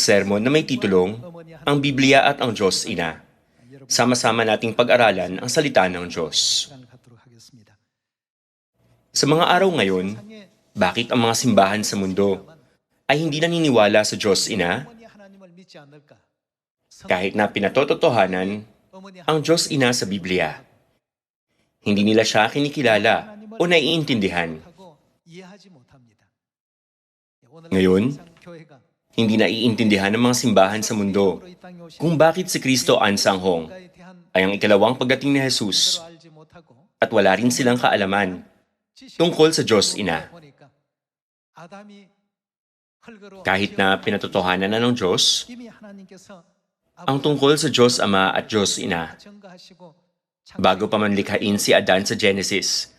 sermon na may titulong Ang Biblia at ang Diyos Ina. Sama-sama nating pag-aralan ang salita ng Diyos. Sa mga araw ngayon, bakit ang mga simbahan sa mundo ay hindi naniniwala sa Diyos Ina kahit na pinatototohanan ang Diyos Ina sa Biblia? Hindi nila siya kinikilala o naiintindihan. Ngayon, hindi naiintindihan ng mga simbahan sa mundo kung bakit si Kristo ansanghong ay ang ikalawang pagdating ni Jesus at wala rin silang kaalaman tungkol sa Diyos Ina. Kahit na pinatotohanan na ng Diyos ang tungkol sa Diyos Ama at Diyos Ina bago pa man likhain si Adan sa Genesis,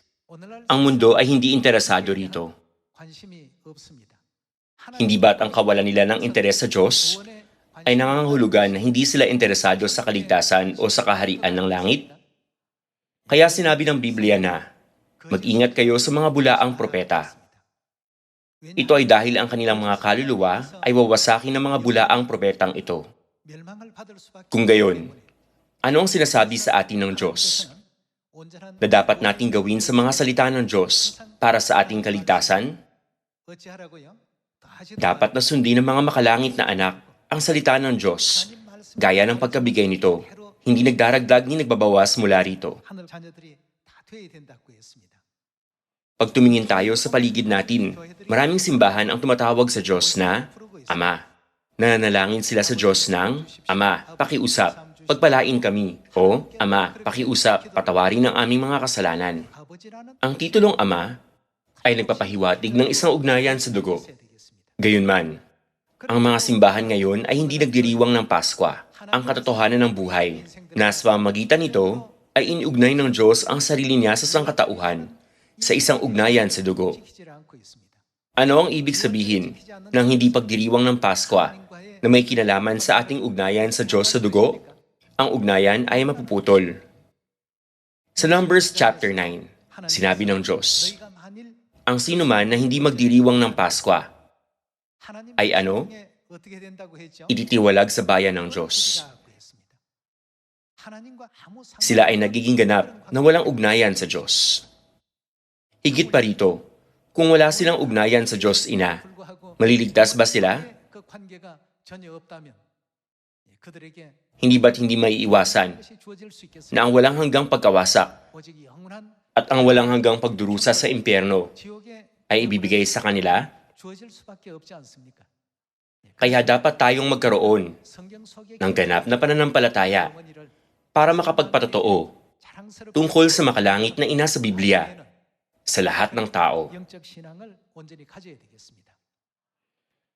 ang mundo ay hindi interesado rito. Hindi ba't ang kawalan nila ng interes sa Diyos ay nangangahulugan na hindi sila interesado sa kaligtasan o sa kaharian ng langit? Kaya sinabi ng Biblia na, mag-ingat kayo sa mga bulaang propeta. Ito ay dahil ang kanilang mga kaluluwa ay wawasakin ng mga bulaang propetang ito. Kung gayon, ano ang sinasabi sa atin ng Diyos? Na dapat nating gawin sa mga salita ng Diyos para sa ating kaligtasan? Dapat na sundin ng mga makalangit na anak ang salita ng Diyos, gaya ng pagkabigay nito, hindi nagdaragdag ni nagbabawas mula rito. Pag tumingin tayo sa paligid natin, maraming simbahan ang tumatawag sa Diyos na Ama. Nananalangin sila sa Diyos ng Ama, pakiusap, pagpalain kami, o Ama, pakiusap, patawarin ang aming mga kasalanan. Ang titulong Ama ay nagpapahiwatig ng isang ugnayan sa dugo. Gayunman, ang mga simbahan ngayon ay hindi nagdiriwang ng Pasko, ang katotohanan ng buhay, na sa pamamagitan nito ay iniugnay ng Diyos ang sarili niya sa sangkatauhan, sa isang ugnayan sa dugo. Ano ang ibig sabihin ng hindi pagdiriwang ng Pasko na may kinalaman sa ating ugnayan sa Diyos sa dugo? Ang ugnayan ay mapuputol. Sa Numbers chapter 9, sinabi ng Diyos, ang sino man na hindi magdiriwang ng Pasko ay ano? Ititiwalag sa bayan ng Diyos. Sila ay nagiging ganap na walang ugnayan sa Diyos. Higit pa rito, kung wala silang ugnayan sa Diyos Ina, maliligtas ba sila? Hindi ba't hindi may iwasan na ang walang hanggang pagkawasak at ang walang hanggang pagdurusa sa impyerno ay ibibigay sa kanila? Kaya dapat tayong magkaroon ng ganap na pananampalataya para makapagpatotoo tungkol sa makalangit na ina sa Biblia sa lahat ng tao.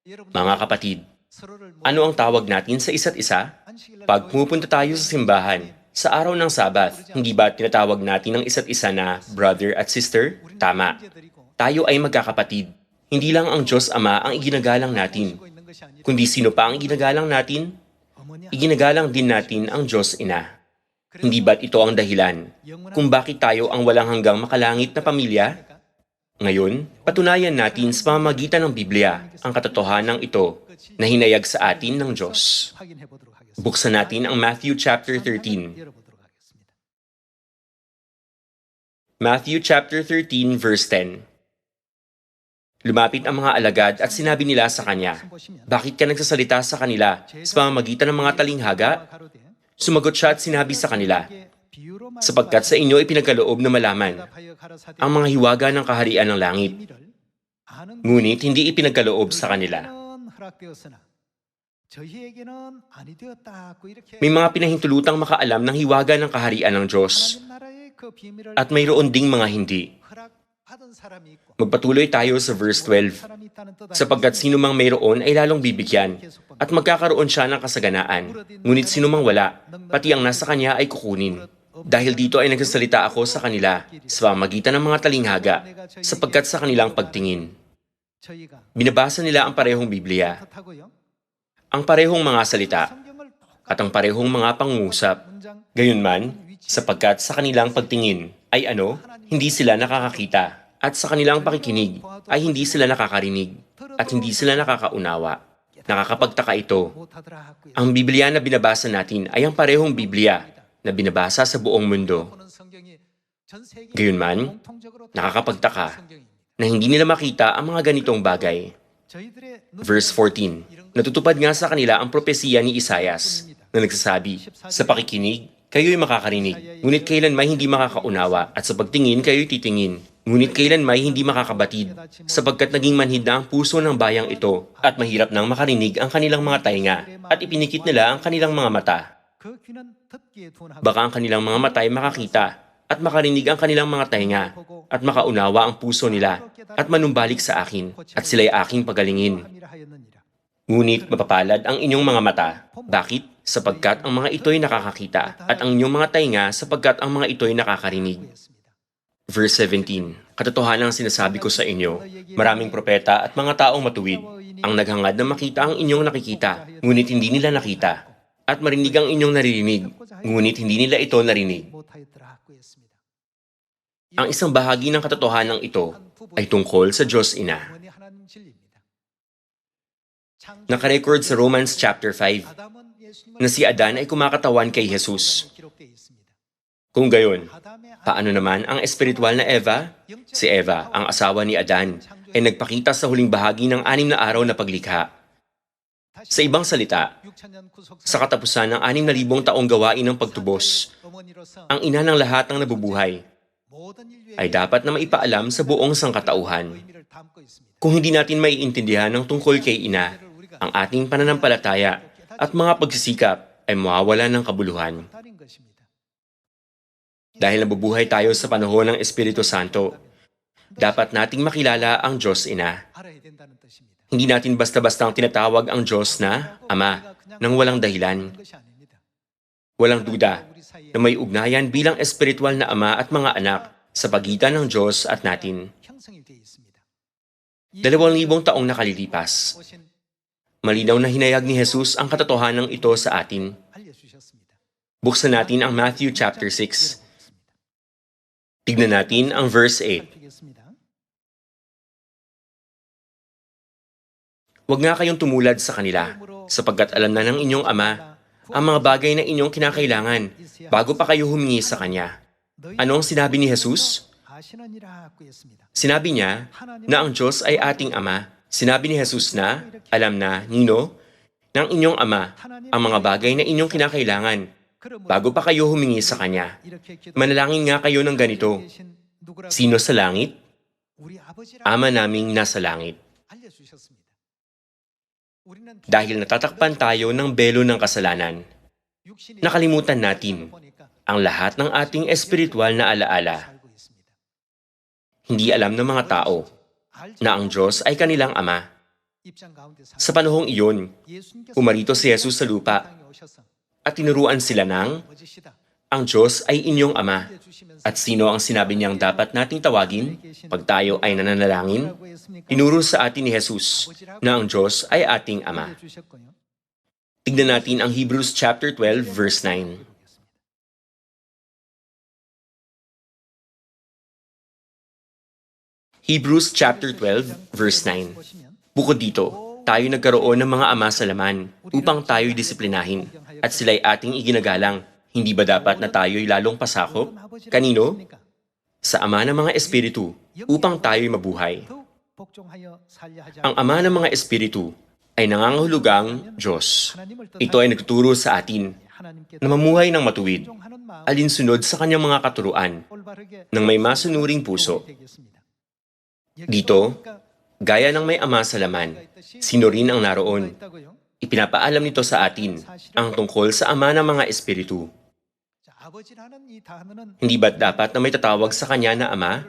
Mga kapatid, ano ang tawag natin sa isa't isa? Pag pumupunta tayo sa simbahan, sa araw ng Sabath, hindi ba tinatawag natin ang isa't isa na brother at sister? Tama. Tayo ay magkakapatid. Hindi lang ang Diyos Ama ang iginagalang natin, kundi sino pa ang iginagalang natin? Iginagalang din natin ang Diyos Ina. Hindi ba't ito ang dahilan kung bakit tayo ang walang hanggang makalangit na pamilya? Ngayon, patunayan natin sa pamamagitan ng Biblia ang katotohanan ito na hinayag sa atin ng Diyos. Buksan natin ang Matthew chapter 13. Matthew chapter 13 verse 10. Lumapit ang mga alagad at sinabi nila sa kanya, Bakit ka nagsasalita sa kanila sa pamamagitan ng mga talinghaga? Sumagot siya at sinabi sa kanila, sapagkat sa inyo ipinagkaloob na malaman ang mga hiwaga ng kaharian ng langit. Ngunit hindi ipinagkaloob sa kanila. May mga pinahintulutang makaalam ng hiwaga ng kaharian ng Diyos at mayroon ding mga hindi. Magpatuloy tayo sa verse 12. Sapagkat sino mang mayroon ay lalong bibigyan at magkakaroon siya ng kasaganaan. Ngunit sino mang wala, pati ang nasa kanya ay kukunin. Dahil dito ay nagsasalita ako sa kanila sa pamagitan ng mga talinghaga sapagkat sa kanilang pagtingin. Binabasa nila ang parehong Biblia, ang parehong mga salita, at ang parehong mga pangungusap. Gayunman, sapagkat sa kanilang pagtingin ay ano, hindi sila nakakakita, at sa kanilang pakikinig ay hindi sila nakakarinig, at hindi sila nakakaunawa. Nakakapagtaka ito. Ang Biblia na binabasa natin ay ang parehong Biblia na binabasa sa buong mundo. Gayunman, nakakapagtaka na hindi nila makita ang mga ganitong bagay. Verse 14, Natutupad nga sa kanila ang propesiya ni Isayas na nagsasabi, Sa pakikinig, kayo'y makakarinig, ngunit kailan may hindi makakaunawa, at sa pagtingin, kayo'y titingin. Ngunit kailan may hindi makakabatid, sapagkat naging manhid na ang puso ng bayang ito, at mahirap nang makarinig ang kanilang mga tainga, at ipinikit nila ang kanilang mga mata. Baka ang kanilang mga mata ay makakita, at makarinig ang kanilang mga tainga, at makaunawa ang puso nila, at manumbalik sa akin, at sila'y aking pagalingin. Ngunit mapapalad ang inyong mga mata. Bakit? Sapagkat ang mga ito'y nakakakita, at ang inyong mga tainga sapagkat ang mga ito'y nakakarinig. Verse 17, Katotohanan ang sinasabi ko sa inyo, maraming propeta at mga taong matuwid, ang naghangad na makita ang inyong nakikita, ngunit hindi nila nakita, at marinig ang inyong naririnig, ngunit hindi nila ito narinig. Ang isang bahagi ng katotohanan ito ay tungkol sa Diyos Ina. Nakarecord sa Romans chapter 5 na si Adan ay kumakatawan kay Jesus. Kung gayon, paano naman ang espiritual na Eva? Si Eva, ang asawa ni Adan, ay nagpakita sa huling bahagi ng anim na araw na paglikha. Sa ibang salita, sa katapusan ng anim na libong taong gawain ng pagtubos, ang ina ng lahat ng nabubuhay ay dapat na maipaalam sa buong sangkatauhan. Kung hindi natin maiintindihan ng tungkol kay ina, ang ating pananampalataya at mga pagsisikap ay mawawala ng kabuluhan. Dahil nabubuhay tayo sa panahon ng Espiritu Santo, dapat nating makilala ang Diyos Ina. Hindi natin basta-bastang tinatawag ang Diyos na Ama nang walang dahilan. Walang duda na may ugnayan bilang espiritual na ama at mga anak sa pagitan ng Diyos at natin. Dalawang libong taong nakalilipas, malinaw na hinayag ni Jesus ang katotohanan ito sa atin. Buksan natin ang Matthew chapter 6. Tignan natin ang verse 8. Huwag nga kayong tumulad sa kanila, sapagkat alam na ng inyong ama ang mga bagay na inyong kinakailangan bago pa kayo humingi sa Kanya. Ano ang sinabi ni Jesus? Sinabi niya na ang Diyos ay ating Ama. Sinabi ni Jesus na, alam na, Nino, ng inyong Ama ang mga bagay na inyong kinakailangan bago pa kayo humingi sa Kanya. Manalangin nga kayo ng ganito, Sino sa langit? Ama naming nasa langit. Dahil natatakpan tayo ng belo ng kasalanan, nakalimutan natin ang lahat ng ating espiritual na alaala. Hindi alam ng mga tao na ang Diyos ay kanilang Ama. Sa panahong iyon, umarito si Jesus sa lupa at tinuruan sila ng ang Diyos ay inyong Ama. At sino ang sinabi niyang dapat nating tawagin pag tayo ay nananalangin? Tinuro sa atin ni Jesus na ang Diyos ay ating Ama. Tignan natin ang Hebrews chapter 12 verse 9. Hebrews chapter 12 verse 9. Bukod dito, tayo nagkaroon ng mga ama sa laman upang tayo'y disiplinahin at sila'y ating iginagalang. Hindi ba dapat na tayo'y lalong pasakop? Kanino? Sa ama ng mga espiritu upang tayo'y mabuhay. Ang ama ng mga espiritu ay nangangahulugang Diyos. Ito ay nagtuturo sa atin na mamuhay ng matuwid, alinsunod sa kanyang mga katuruan, ng may masunuring puso. Dito, gaya ng may ama sa laman, sino rin ang naroon. Ipinapaalam nito sa atin ang tungkol sa ama ng mga espiritu. Hindi ba't dapat na may tatawag sa kanya na ama?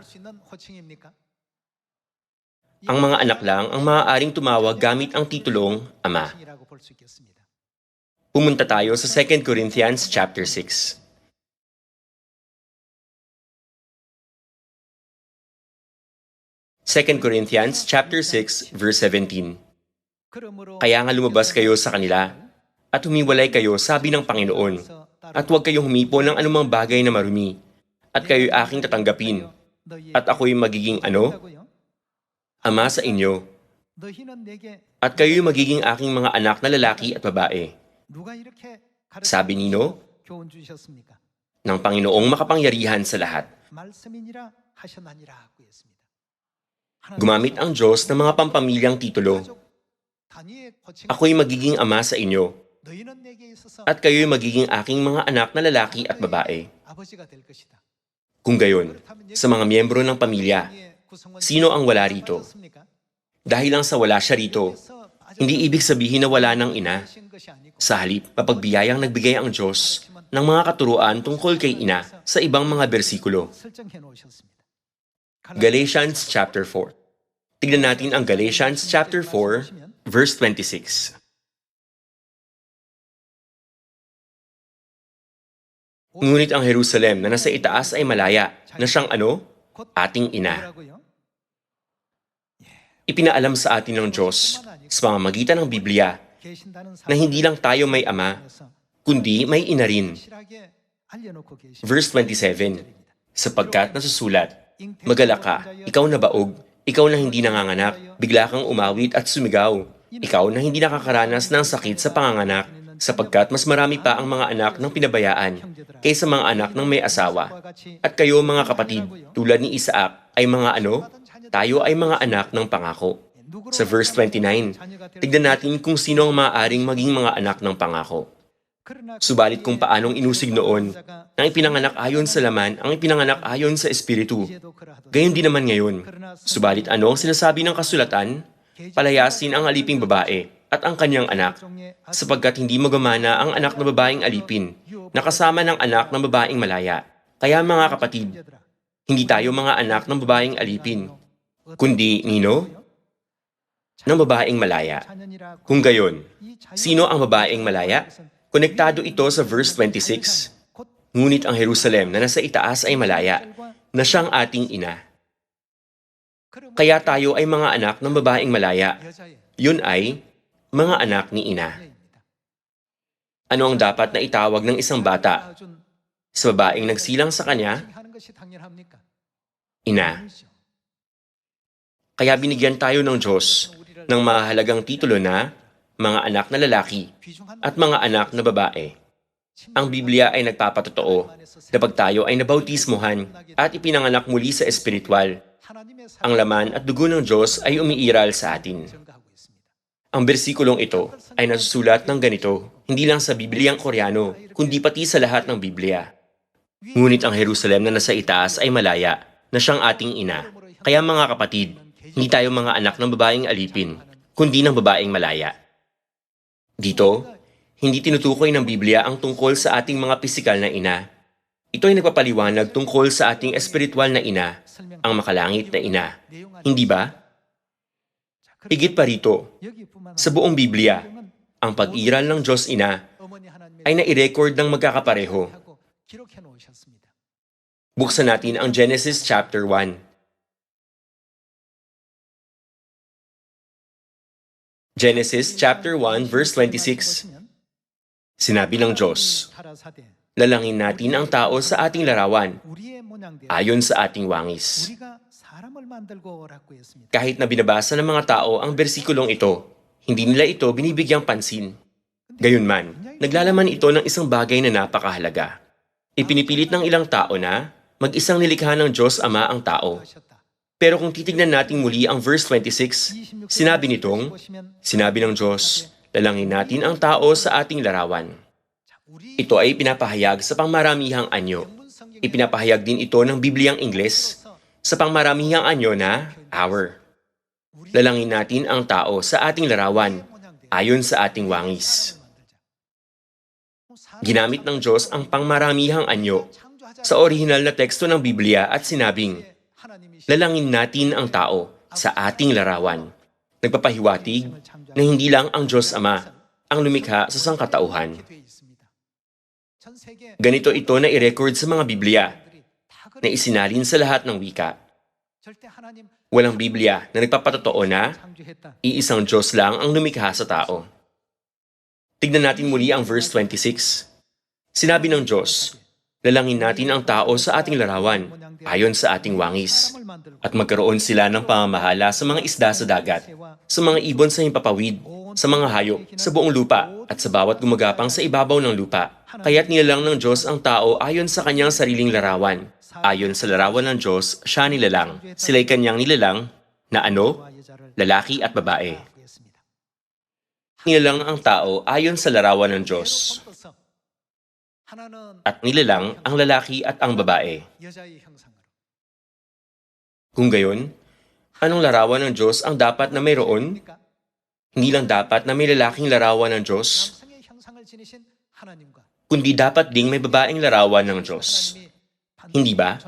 Ang mga anak lang ang maaaring tumawag gamit ang titulong ama. Pumunta tayo sa 2 Corinthians chapter 6. 2 Corinthians chapter 6 verse 17. Kaya nga lumabas kayo sa kanila at humiwalay kayo sabi ng Panginoon at huwag kayong humipo ng anumang bagay na marumi at kayo'y aking tatanggapin at ako'y magiging ano? Ama sa inyo At kayo'y magiging aking mga anak na lalaki at babae. Sabi nino, ng Panginoong makapangyarihan sa lahat. Gumamit ang Diyos ng mga pampamilyang titulo. Ako'y magiging ama sa inyo, at kayo'y magiging aking mga anak na lalaki at babae. Kung gayon, sa mga miyembro ng pamilya, sino ang wala rito? Dahil lang sa wala siya rito, hindi ibig sabihin na wala ng ina. Sa halip, mapagbiyayang nagbigay ang Diyos ng mga katuruan tungkol kay ina sa ibang mga bersikulo. Galatians chapter 4. Tignan natin ang Galatians chapter 4, verse 26. Ngunit ang Jerusalem na nasa itaas ay malaya, na siyang ano? Ating ina. Ipinaalam sa atin ng Diyos sa pamamagitan ng Biblia na hindi lang tayo may ama, kundi may ina rin. Verse 27, sapagkat nasusulat, Magala ka, ikaw na baog, ikaw na hindi nanganganak, bigla kang umawit at sumigaw. Ikaw na hindi nakakaranas ng sakit sa panganganak, sapagkat mas marami pa ang mga anak ng pinabayaan kaysa mga anak ng may asawa. At kayo mga kapatid, tulad ni Isaac, ay mga ano? Tayo ay mga anak ng pangako. Sa verse 29, tignan natin kung sino ang maaaring maging mga anak ng pangako. Subalit kung paanong inusig noon, ang ipinanganak ayon sa laman, ang ipinanganak ayon sa espiritu. Gayon din naman ngayon. Subalit ano ang sinasabi ng kasulatan? Palayasin ang aliping babae at ang kanyang anak, sapagkat hindi magamana ang anak na babaeng alipin, nakasama ng anak ng babaeng malaya. Kaya mga kapatid, hindi tayo mga anak ng babaeng alipin, kundi nino? Ng babaeng malaya. Kung gayon, sino ang babaeng malaya? Konektado ito sa verse 26. Ngunit ang Jerusalem na nasa itaas ay malaya, na siyang ating ina. Kaya tayo ay mga anak ng babaeng malaya. Yun ay mga anak ni ina. Ano ang dapat na itawag ng isang bata sa babaeng nagsilang sa kanya? Ina. Kaya binigyan tayo ng Diyos ng mahalagang titulo na mga anak na lalaki at mga anak na babae. Ang Biblia ay nagpapatotoo na pag tayo ay nabautismuhan at ipinanganak muli sa espiritual, ang laman at dugo ng Diyos ay umiiral sa atin. Ang bersikulong ito ay nasusulat ng ganito, hindi lang sa Bibliang Koreano, kundi pati sa lahat ng Biblia. Ngunit ang Jerusalem na nasa itaas ay malaya, na siyang ating ina. Kaya mga kapatid, hindi tayo mga anak ng babaeng alipin, kundi ng babaeng malaya. Dito, hindi tinutukoy ng Biblia ang tungkol sa ating mga pisikal na ina. Ito ay nagpapaliwanag tungkol sa ating espiritual na ina, ang makalangit na ina. Hindi ba? Higit pa rito, sa buong Biblia, ang pag-iral ng Diyos Ina ay nai-record ng magkakapareho. Buksan natin ang Genesis chapter 1. Genesis chapter 1 verse 26. Sinabi ng Diyos, Lalangin natin ang tao sa ating larawan, ayon sa ating wangis. Kahit na binabasa ng mga tao ang bersikulong ito, hindi nila ito binibigyang pansin. Gayunman, naglalaman ito ng isang bagay na napakahalaga. Ipinipilit ng ilang tao na mag-isang nilikha ng Diyos Ama ang tao. Pero kung titignan natin muli ang verse 26, sinabi nitong, Sinabi ng Diyos, lalangin natin ang tao sa ating larawan. Ito ay pinapahayag sa pangmaramihang anyo. Ipinapahayag din ito ng Bibliang Ingles sa pangmaramihang anyo na hour. Lalangin natin ang tao sa ating larawan ayon sa ating wangis. Ginamit ng Diyos ang pangmaramihang anyo sa orihinal na teksto ng Biblia at sinabing, lalangin natin ang tao sa ating larawan. Nagpapahiwatig na hindi lang ang Diyos Ama ang lumikha sa sangkatauhan. Ganito ito na i-record sa mga Biblia na isinalin sa lahat ng wika. Walang Biblia na nagpapatotoo na iisang Diyos lang ang lumikha sa tao. Tignan natin muli ang verse 26. Sinabi ng Diyos, lalangin natin ang tao sa ating larawan, ayon sa ating wangis, at magkaroon sila ng pamamahala sa mga isda sa dagat, sa mga ibon sa himpapawid, sa mga hayop, sa buong lupa, at sa bawat gumagapang sa ibabaw ng lupa. Kaya't nilalang ng Diyos ang tao ayon sa kanyang sariling larawan. Ayon sa larawan ng Diyos, siya nilalang. Sila'y kanyang nilalang na ano? Lalaki at babae. Nilalang ang tao ayon sa larawan ng Diyos. At nilalang ang lalaki at ang babae. Kung gayon, anong larawan ng Diyos ang dapat na mayroon? Hindi lang dapat na may lalaking larawan ng Diyos, kundi dapat ding may babaeng larawan ng Diyos. Hindi ba?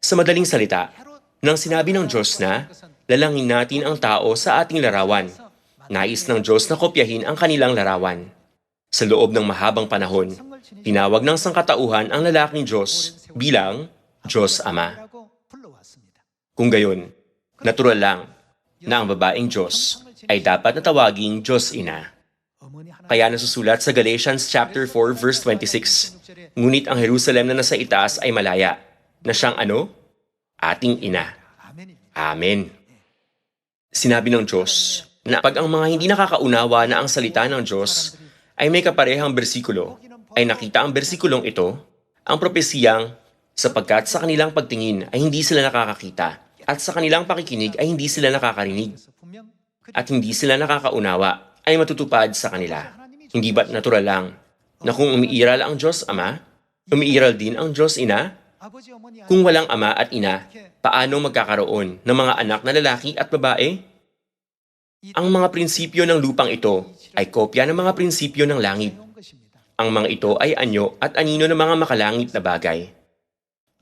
Sa madaling salita, nang sinabi ng Diyos na, lalangin natin ang tao sa ating larawan, nais ng Diyos na kopyahin ang kanilang larawan. Sa loob ng mahabang panahon, tinawag ng sangkatauhan ang lalaking Diyos bilang Diyos Ama. Kung gayon, natural lang na ang babaeng Diyos ay dapat na tawaging Diyos Ina. Kaya nasusulat sa Galatians chapter 4 verse 26, Ngunit ang Jerusalem na nasa itaas ay malaya, na siyang ano? Ating ina. Amen. Sinabi ng Diyos na pag ang mga hindi nakakaunawa na ang salita ng Diyos ay may kaparehang bersikulo, ay nakita ang bersikulong ito, ang propesiyang sapagkat sa kanilang pagtingin ay hindi sila nakakakita at sa kanilang pakikinig ay hindi sila nakakarinig at hindi sila nakakaunawa ay matutupad sa kanila. Hindi ba't natural lang na kung umiiral ang Diyos Ama, umiiral din ang Diyos Ina? Kung walang ama at ina, paano magkakaroon ng mga anak na lalaki at babae? Ang mga prinsipyo ng lupang ito ay kopya ng mga prinsipyo ng langit. Ang mga ito ay anyo at anino ng mga makalangit na bagay.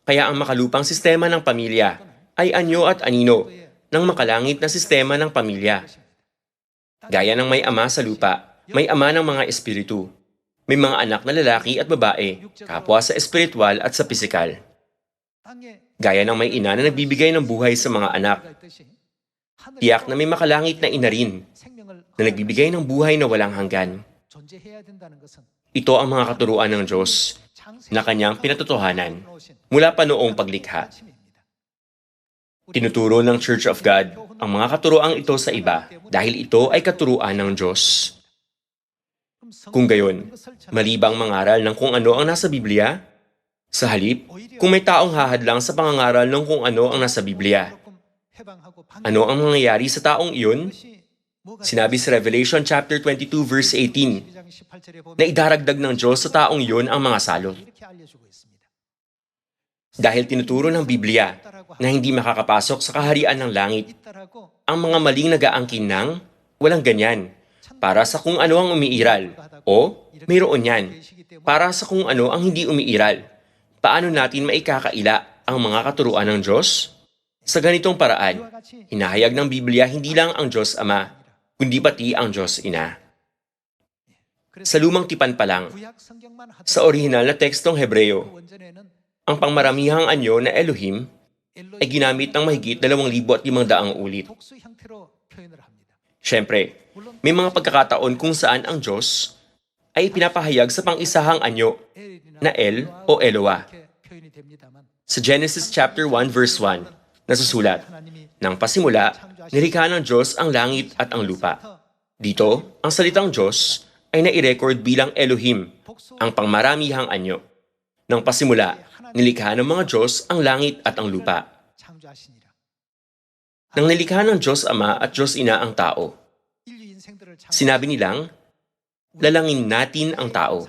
Kaya ang makalupang sistema ng pamilya ay anyo at anino ng makalangit na sistema ng pamilya. Gaya ng may ama sa lupa, may ama ng mga espiritu. May mga anak na lalaki at babae, kapwa sa espiritual at sa pisikal. Gaya ng may ina na nagbibigay ng buhay sa mga anak, tiyak na may makalangit na ina rin na nagbibigay ng buhay na walang hanggan. Ito ang mga katuruan ng Diyos na kanyang pinatotohanan mula pa noong paglikha. Tinuturo ng Church of God ang mga katuroang ito sa iba dahil ito ay katuruan ng Diyos. Kung gayon, mali bang mangaral ng kung ano ang nasa Biblia? Sa halip, kung may taong hahadlang sa pangangaral ng kung ano ang nasa Biblia, ano ang mangyayari sa taong iyon? Sinabi sa Revelation chapter 22 verse 18 na idaragdag ng Diyos sa taong iyon ang mga salot. Dahil tinuturo ng Biblia na hindi makakapasok sa kaharian ng langit ang mga maling nagaangkin ng walang ganyan para sa kung ano ang umiiral o mayroon yan para sa kung ano ang hindi umiiral. Paano natin maikakaila ang mga katuruan ng Diyos? Sa ganitong paraan, hinahayag ng Biblia hindi lang ang Diyos Ama, kundi pati ang Diyos Ina. Sa lumang tipan pa lang, sa orihinal na tekstong Hebreo, ang pangmaramihang anyo na Elohim ay ginamit ng mahigit 2,500 ulit. Siyempre, may mga pagkakataon kung saan ang Diyos ay pinapahayag sa pang-isahang anyo na El o Eloah. Sa Genesis chapter 1 verse 1, nasusulat, Nang pasimula, nilikha ng Diyos ang langit at ang lupa. Dito, ang salitang Diyos ay nai-record bilang Elohim, ang pangmaramihang anyo. Nang pasimula, nilikha ng mga Diyos ang langit at ang lupa. Nang nilikha ng Diyos Ama at Diyos Ina ang tao, sinabi nilang, lalangin natin ang tao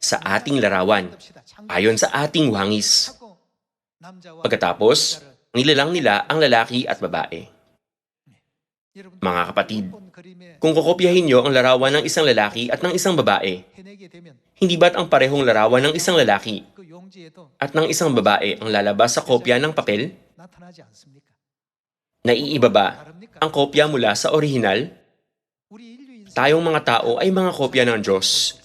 sa ating larawan, ayon sa ating wangis. Pagkatapos, nilalang nila ang lalaki at babae. Mga kapatid, kung kokopyahin niyo ang larawan ng isang lalaki at ng isang babae, hindi ba't ang parehong larawan ng isang lalaki at ng isang babae ang lalabas sa kopya ng papel? Naiiba ba ang kopya mula sa orihinal? Tayong mga tao ay mga kopya ng Diyos.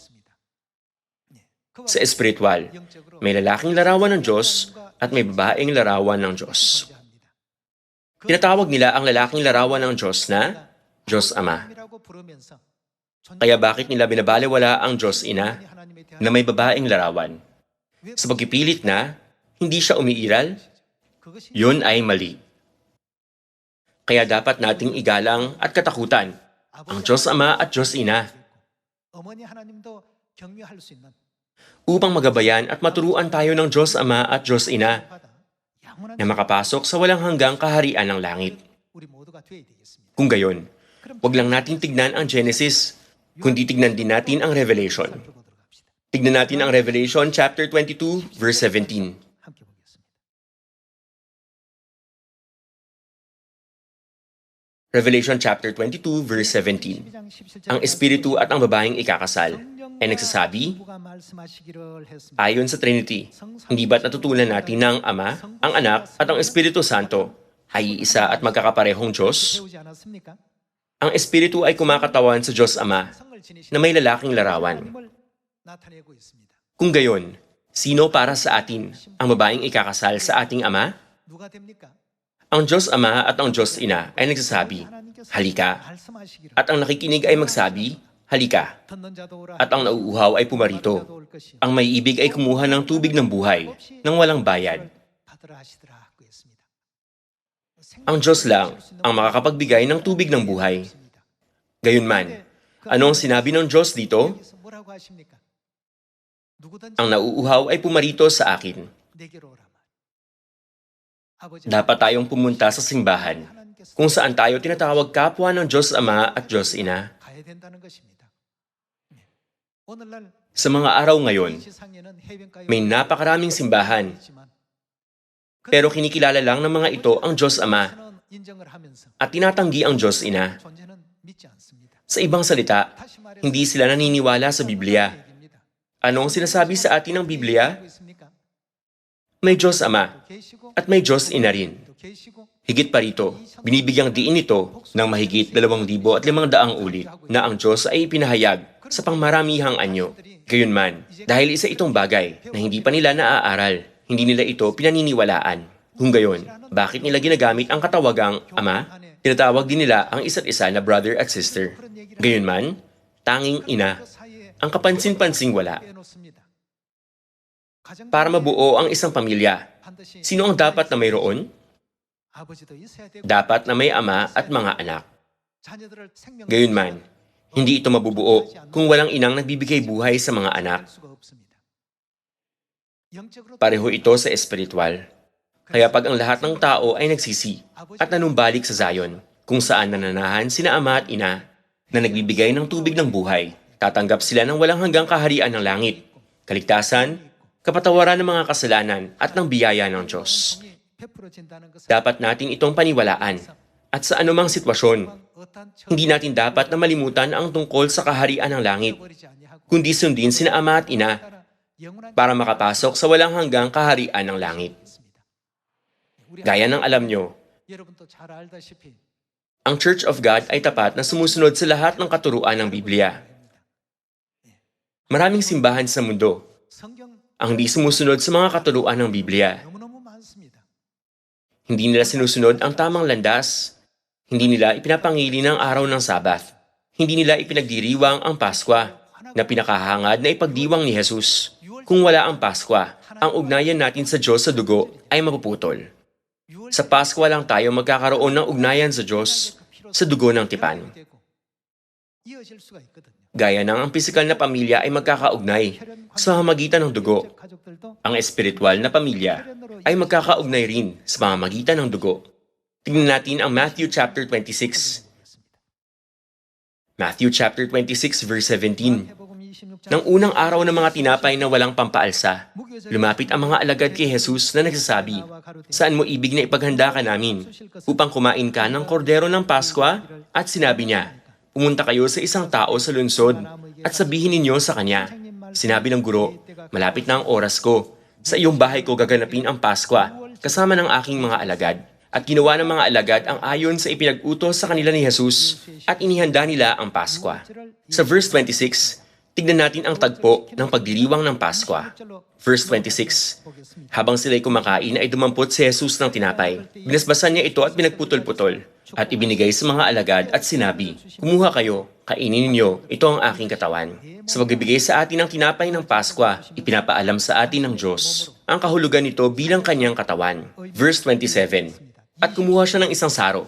Sa espiritual, may lalaking larawan ng Diyos at may babaeng larawan ng Diyos. Tinatawag nila ang lalaking larawan ng Diyos na Diyos Ama. Kaya bakit nila binabalewala ang Diyos Ina na may babaeng larawan? Sa pagpipilit na hindi siya umiiral, yun ay mali. Kaya dapat nating igalang at katakutan ang Diyos Ama at Diyos Ina 어머니 하나님도 경외할 수 있는 upang magabayan at maturuan tayo ng Diyos Ama at Diyos Ina na makapasok sa walang hanggang kaharian ng langit. Kung gayon, wag lang natin tignan ang Genesis, kundi tignan din natin ang Revelation. Tignan natin ang Revelation chapter 22 verse 17. Revelation chapter 22 verse 17. Ang espiritu at ang babaeng ikakasal ay nagsasabi, ayon sa Trinity, hindi ba't natutunan natin ng Ama, ang Anak at ang Espiritu Santo ay isa at magkakaparehong Diyos? Ang Espiritu ay kumakatawan sa Diyos Ama na may lalaking larawan. Kung gayon, sino para sa atin ang babaeng ikakasal sa ating Ama? Ang Diyos Ama at ang Diyos Ina ay nagsasabi, Halika. At ang nakikinig ay magsabi, Halika. At ang nauuhaw ay pumarito. Ang may ibig ay kumuha ng tubig ng buhay, nang walang bayad. Ang Diyos lang ang makakapagbigay ng tubig ng buhay. Gayunman, ano ang sinabi ng Diyos dito? Ang nauuhaw ay pumarito sa akin. Dapat tayong pumunta sa simbahan kung saan tayo tinatawag kapwa ng Diyos Ama at Diyos Ina. Sa mga araw ngayon, may napakaraming simbahan. Pero kinikilala lang ng mga ito ang Diyos Ama at tinatanggi ang Diyos Ina. Sa ibang salita, hindi sila naniniwala sa Biblia. Ano ang sinasabi sa atin ng Biblia? May Diyos Ama at may Diyos Ina rin. Higit pa rito, binibigyang diin ito ng mahigit 2,500 ulit na ang Diyos ay ipinahayag sa pangmaramihang anyo. Gayunman, dahil isa itong bagay na hindi pa nila naaaral, hindi nila ito pinaniniwalaan. Kung gayon, bakit nila ginagamit ang katawagang ama? Tinatawag din nila ang isa't isa na brother at sister. Gayunman, tanging ina. Ang kapansin-pansing wala para mabuo ang isang pamilya. Sino ang dapat na mayroon? Dapat na may ama at mga anak. Gayunman, hindi ito mabubuo kung walang inang nagbibigay buhay sa mga anak. Pareho ito sa espiritual. Kaya pag ang lahat ng tao ay nagsisi at nanumbalik sa Zion, kung saan nananahan sina ama at ina na nagbibigay ng tubig ng buhay, tatanggap sila ng walang hanggang kaharian ng langit, kaligtasan kapatawaran ng mga kasalanan at ng biyaya ng Diyos. Dapat nating itong paniwalaan at sa anumang sitwasyon. Hindi natin dapat na malimutan ang tungkol sa kaharian ng langit, kundi sundin sina ama at ina para makapasok sa walang hanggang kaharian ng langit. Gaya ng alam nyo, ang Church of God ay tapat na sumusunod sa lahat ng katuruan ng Biblia. Maraming simbahan sa mundo ang di sumusunod sa mga katuruan ng Biblia. Hindi nila sinusunod ang tamang landas. Hindi nila ipinapangili ng araw ng Sabath. Hindi nila ipinagdiriwang ang Pasko na pinakahangad na ipagdiwang ni Jesus. Kung wala ang Pasko, ang ugnayan natin sa Diyos sa dugo ay mapuputol. Sa Pasko lang tayo magkakaroon ng ugnayan sa Diyos sa dugo ng tipan. 이어질 수가 있거든요. Gaya ng ang pisikal na pamilya ay magkakaugnay sa pamagitan ng dugo. Ang espiritual na pamilya ay magkakaugnay rin sa pamagitan ng dugo. Tingnan natin ang Matthew chapter 26. Matthew chapter 26 verse 17. Nang unang araw ng mga tinapay na walang pampaalsa, lumapit ang mga alagad kay Jesus na nagsasabi, Saan mo ibig na ipaghanda ka namin upang kumain ka ng kordero ng Paskwa? At sinabi niya, Pumunta kayo sa isang tao sa lungsod at sabihin ninyo sa kanya, Sinabi ng guro, malapit na ang oras ko. Sa iyong bahay ko gaganapin ang Paskwa kasama ng aking mga alagad. At ginawa ng mga alagad ang ayon sa ipinag-utos sa kanila ni Jesus at inihanda nila ang Paskwa. Sa verse 26, tignan natin ang tagpo ng pagdiriwang ng Paskwa. Verse 26, habang sila'y kumakain ay dumampot si Jesus ng tinapay. Binasbasan niya ito at pinagputol-putol at ibinigay sa mga alagad at sinabi, Kumuha kayo, kainin ninyo, ito ang aking katawan. Sa pagbibigay sa atin ng tinapay ng Paskwa, ipinapaalam sa atin ng Diyos ang kahulugan nito bilang kanyang katawan. Verse 27, At kumuha siya ng isang saro,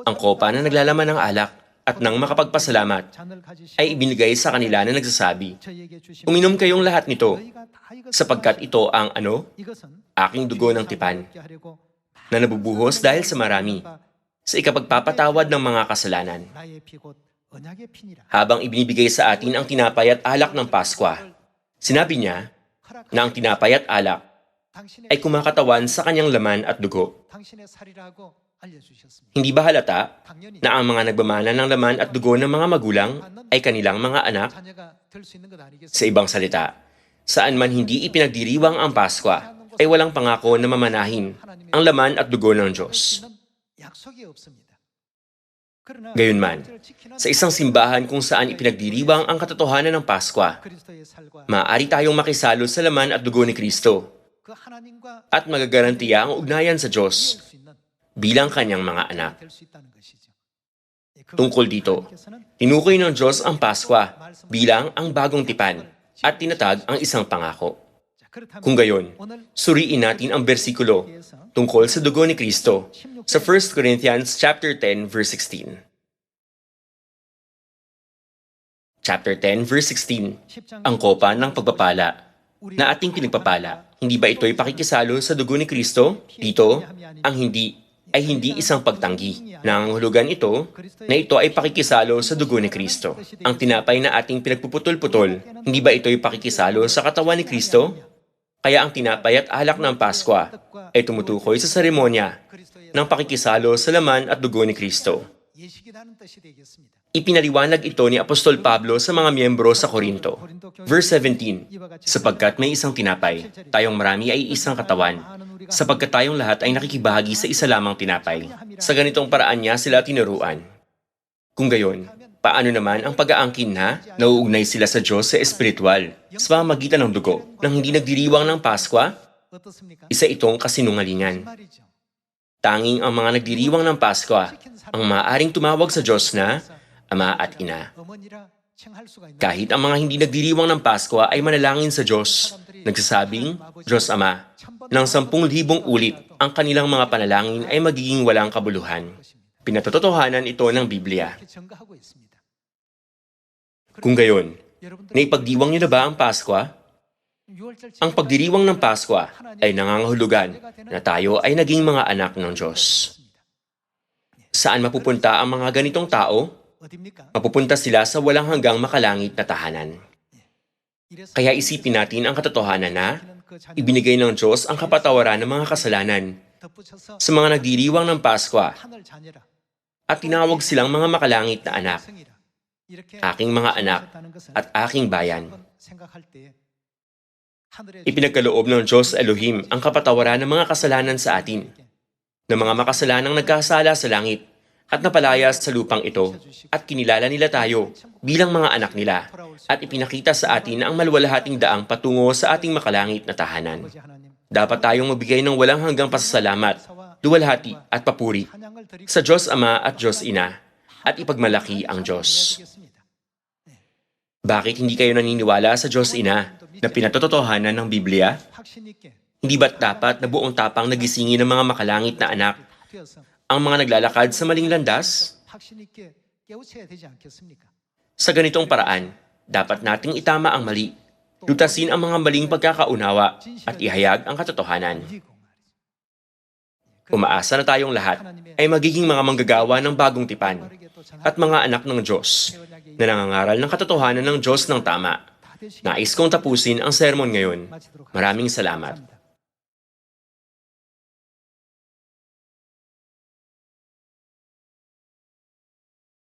Ang kopa na naglalaman ng alak at nang makapagpasalamat ay ibinigay sa kanila na nagsasabi, Uminom kayong lahat nito, sapagkat ito ang ano? Aking dugo ng tipan, na nabubuhos dahil sa marami, sa ikapagpapatawad ng mga kasalanan. Habang ibinibigay sa atin ang tinapay at alak ng Paskwa, sinabi niya na ang tinapay at alak ay kumakatawan sa kanyang laman at dugo. Hindi ba halata na ang mga nagmamana ng laman at dugo ng mga magulang ay kanilang mga anak? Sa ibang salita, saan man hindi ipinagdiriwang ang Paskwa, ay walang pangako na mamanahin ang laman at dugo ng Diyos. Gayunman, sa isang simbahan kung saan ipinagdiriwang ang katotohanan ng Paskwa, maaari tayong makisalo sa laman at dugo ni Kristo at magagarantiya ang ugnayan sa Diyos bilang kanyang mga anak. Tungkol dito, tinukoy ng Diyos ang Paskwa bilang ang bagong tipan at tinatag ang isang pangako. Kung gayon, suriin natin ang bersikulo tungkol sa dugo ni Kristo sa 1 Corinthians chapter 10 verse 16. Chapter 10 verse 16. Ang kopa ng pagpapala na ating pinagpapala. Hindi ba ito'y pakikisalo sa dugo ni Kristo? Dito, ang hindi ay hindi isang pagtanggi. Nangangahulugan ito na ito ay pakikisalo sa dugo ni Kristo. Ang tinapay na ating pinagpuputol-putol, hindi ba ito'y pakikisalo sa katawan ni Kristo? Kaya ang tinapay at alak ng Paskwa ay tumutukoy sa seremonya ng pakikisalo sa laman at dugo ni Kristo. Ipinaliwanag ito ni Apostol Pablo sa mga miyembro sa Korinto. Verse 17, Sapagkat may isang tinapay, tayong marami ay isang katawan, sapagkat tayong lahat ay nakikibahagi sa isa lamang tinapay. Sa ganitong paraan niya sila tinuruan. Kung gayon, paano naman ang pag-aangkin na nauugnay sila sa Diyos sa espiritual sa pamamagitan ng dugo nang hindi nagdiriwang ng Paskwa? Isa itong kasinungalingan. Tanging ang mga nagdiriwang ng Paskwa ang maaaring tumawag sa Diyos na Ama at Ina. Kahit ang mga hindi nagdiriwang ng Paskwa ay manalangin sa Diyos, nagsasabing, Diyos Ama, ng sampung libong ulit ang kanilang mga panalangin ay magiging walang kabuluhan. Pinatotohanan ito ng Biblia. Kung gayon, naipagdiwang niyo na ba ang Paskwa? Ang pagdiriwang ng Paskwa ay nangangahulugan na tayo ay naging mga anak ng Diyos. Saan mapupunta ang mga ganitong tao? Mapupunta sila sa walang hanggang makalangit na tahanan. Kaya isipin natin ang katotohanan na ibinigay ng Diyos ang kapatawaran ng mga kasalanan sa mga nagdiriwang ng Paskwa at tinawag silang mga makalangit na anak, aking mga anak at aking bayan. Ipinagkaloob ng Diyos Elohim ang kapatawaran ng mga kasalanan sa atin, ng mga makasalanang nagkasala sa langit at napalayas sa lupang ito at kinilala nila tayo bilang mga anak nila at ipinakita sa atin ang maluwalhating daang patungo sa ating makalangit na tahanan. Dapat tayong magbigay ng walang hanggang pasasalamat, duwalhati at papuri sa Diyos Ama at Diyos Ina at ipagmalaki ang Diyos. Bakit hindi kayo naniniwala sa Diyos Ina na pinatotohanan ng Biblia? Hindi ba't dapat na buong tapang nagisingin ng mga makalangit na anak ang mga naglalakad sa maling landas? Sa ganitong paraan, dapat nating itama ang mali, lutasin ang mga maling pagkakaunawa at ihayag ang katotohanan. Umaasa na tayong lahat ay magiging mga manggagawa ng bagong tipan at mga anak ng Diyos na nangangaral ng katotohanan ng Diyos ng tama. Nais kong tapusin ang sermon ngayon. Maraming salamat.